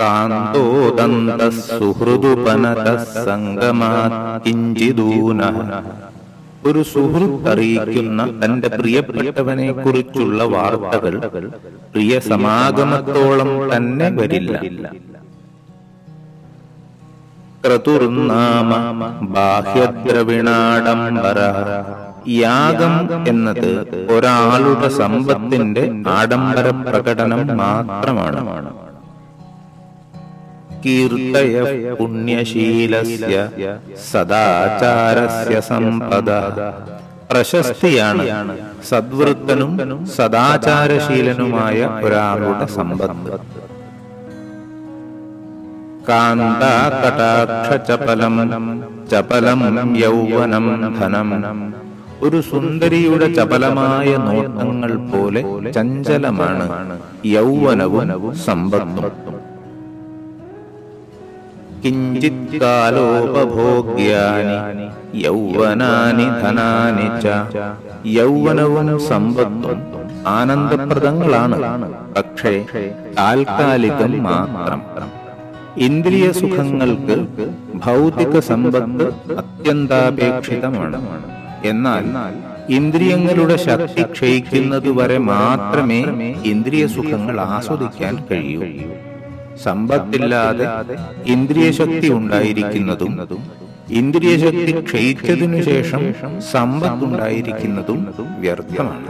കാന്തോദന്ത സംഗമാത് ഒരു സുഹൃത്ത് അറിയിക്കുന്ന തന്റെ പ്രിയപ്പെട്ടവനെ കുറിച്ചുള്ള വാർത്തകൾ പ്രിയ സമാഗമത്തോളം തന്നെ വരില്ല. ക്രതുർനാമ ബാഹ്യദ്രവിണാഡംബര. യാഗം എന്നത് ഒരാളുടെ സമ്പത്തിന്റെ ആഡംബര പ്രകടനം മാത്രമാണ്. കീർത്തയ പുണ്യശീലസ്യ സദാചാരസ്യ സമ്പദ. പ്രശസ്തിയാണ് സദ്വൃത്തനും സദാചാരശീലനുമായ ഒരാളുടെ സമ്പത്ത്. കാന്താകടാക്ഷചപലം ചപലം യൗവനം ധനം. ഒരു സുന്ദരിയുടെ ചപലമായ നോട്ടങ്ങൾ പോലെ ചഞ്ചലമാണ് യൗവനവും സമ്പത്തും. കാലോപഭോഗ്യാനി യൗവനാനി ധനാനി ച. യൗവനവും സമ്പത്തും ആനന്ദപ്രദങ്ങളാണ്. പക്ഷേ താൽക്കാലികം മാത്രം. ഇന്ദ്രിയ സുഖങ്ങൾക്ക് ഭൗതിക സമ്പത്ത് അത്യന്താപേക്ഷിതമാണ്. എന്നാൽ ഇന്ദ്രിയങ്ങളുടെ ശക്തി ക്ഷയിക്കുന്നതുവരെ മാത്രമേ ഇന്ദ്രിയ സുഖങ്ങൾ ആസ്വദിക്കാൻ കഴിയൂ. സമ്പത്തില്ലാതെ ഇന്ദ്രിയശക്തി ഉണ്ടായിരിക്കുന്നതും ഇന്ദ്രിയശക്തി ക്ഷയിച്ചതിനു ശേഷം സമ്പത്തുണ്ടായിരിക്കുന്നതും വ്യർത്ഥമാണ്.